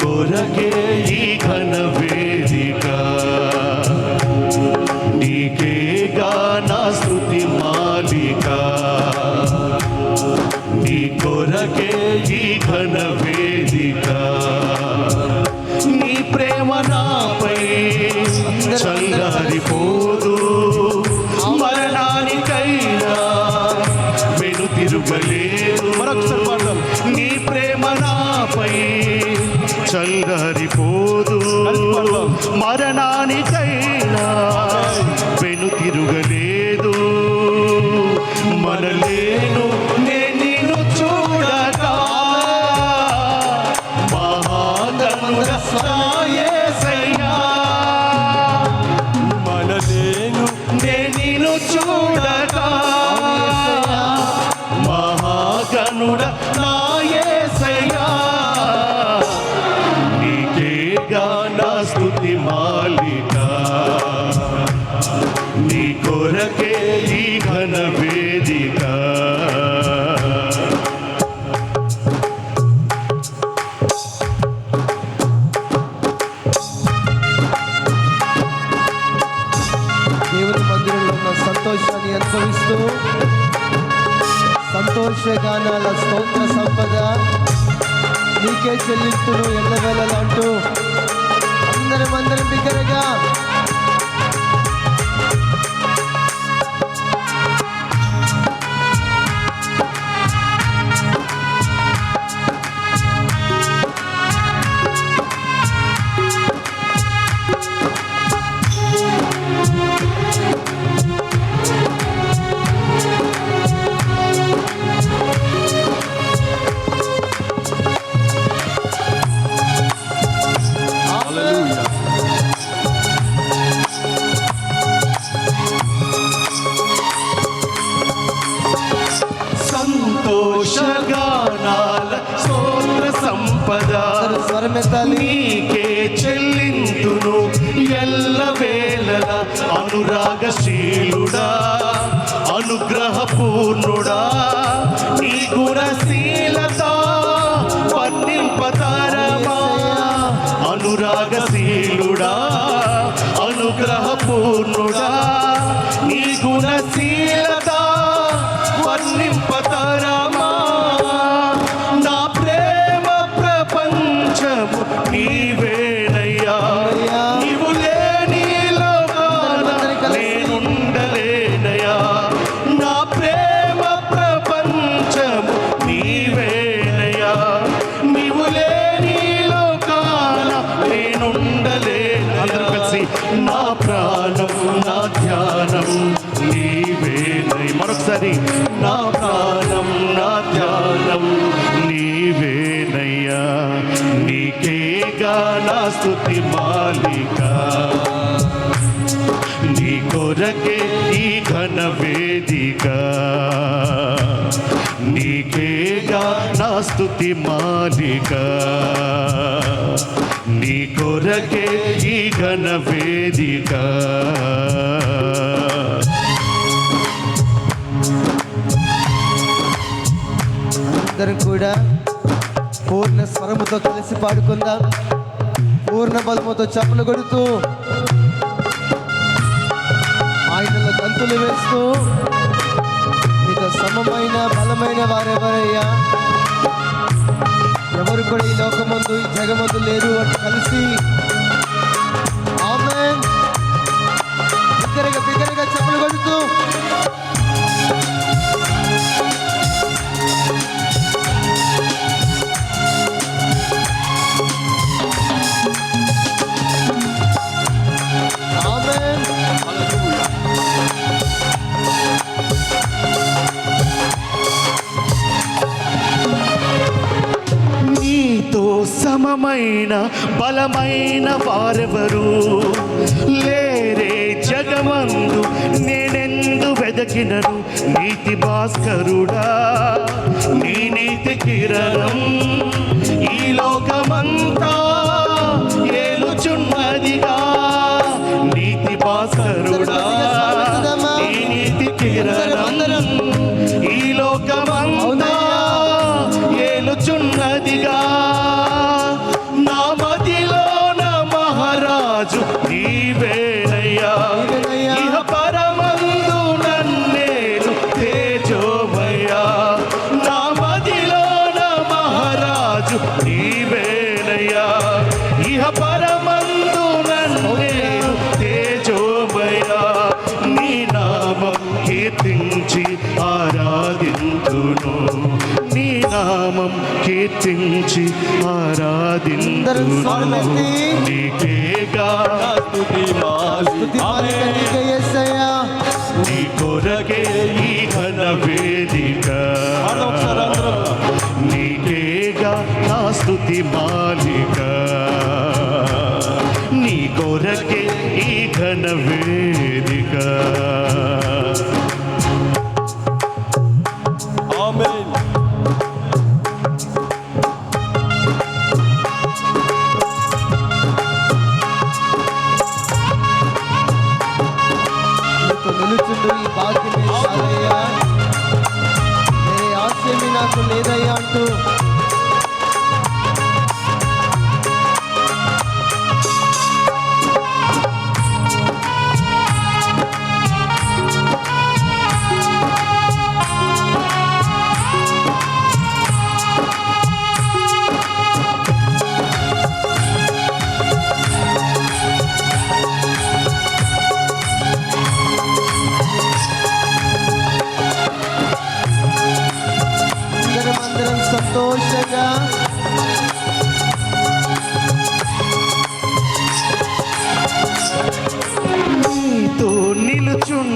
కొరకే ఈ ఘన నేను నిన్ను చూడగా మహాగణుడ నాయసయ్యా నీకేగా మాలిక. నీ కొరకే స్తోత్ర సంపద నీకే చెల్లిస్తును ఎల్లవేళలంటూ అందరం అందరం బిగ్గరగా సంతోషగానాల స్తోత్ర సంపద నీకే చెల్లింతును ఎల్ల వేళల అనురాగశీలుడా అనుగ్రహ పూర్ణుడా నీ గుణశీలత వర్ణింపతారమా అనురాగశీలుడా అనుగ్రహ పూర్ణుడా నీ గుణశీలత వర్ణింపతరమా నీకేగా స్థుతి మాలిక. నీ కొరకే ఈ ఘన వేదిక. నీకేగా నా స్థుతి మాలిక. నీ కొరకే ఈ ఘన వేదిక. అందరం కూడా స్వరముతో కలిసి పాడుకుందాం. పూర్ణ బలముతో చప్పులు కొడుతూ ఆయనలో గంతులు వేస్తూ మీతో సమమైన బలమైన వారెవరయ్యా? ఎవరు కూడా ఈ లోకమందు ఈ జగమందు లేరు అని కలిసి ఆమె బిగ్గరగా బిగ్గరగా చెప్పులు కొడుతూ బలమైన బలమైన వారెవరు? లేరే జగమందు నేనెందు వెదకినను నీతి భాస్కరుడా? నీ నీతి కిరణం ఆరాధింతును నీ నామం కీర్తించి ఆరాధింతును నీకేగా నీ కొరకే ఈ ఘన వేదిక. నీకేగా నా మాలిక. నీ కొరకే ఈ ఘన వేదిక. లేదయ్యా అంటూ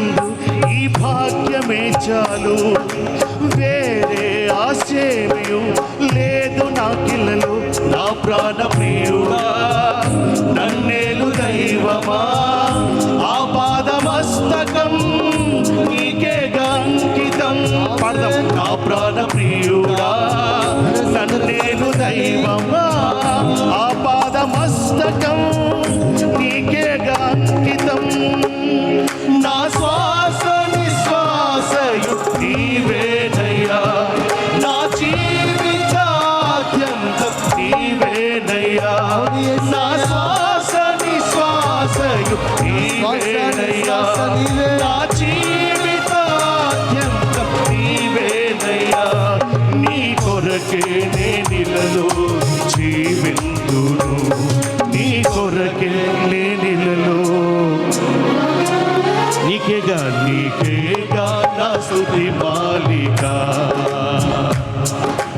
నిలుచుండు ఈ భాగ్యమే చాలు. వేరే ఆశ్చర్యు లేదు. నా కిల్లలో నా ప్రాణ ప్రియుడా నీవేనయ్యా నా జీవితాద్యంతం నీవేనయ్యా నీ కొరకే నే నిలలో జీవింతును. నీ కొరకే నే నిలలో. నీకేగా నీకేగా నా స్తుతి మాలిక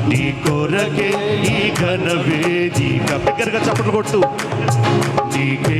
నీ కొరకే ఈ ఘన వేదిక. దగ్గరగా చప్పట్లు కొట్టు నీకే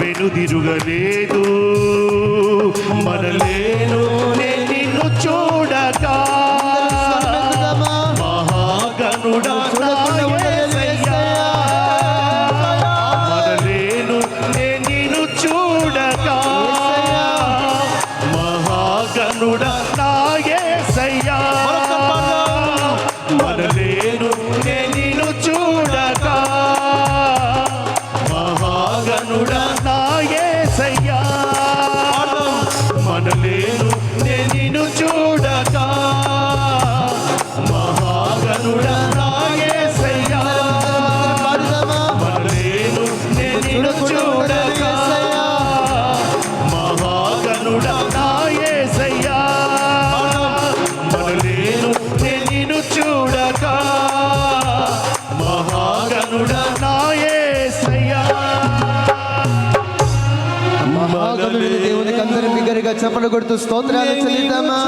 వెనుదిరుగలేదు. మనలేను నేను నిన్ను చూడగా స్వరమెత్తుదామా? చెప్పడం చెప్పలు కొడుతూ స్తోత్రాలు చెల్లిద్దామా?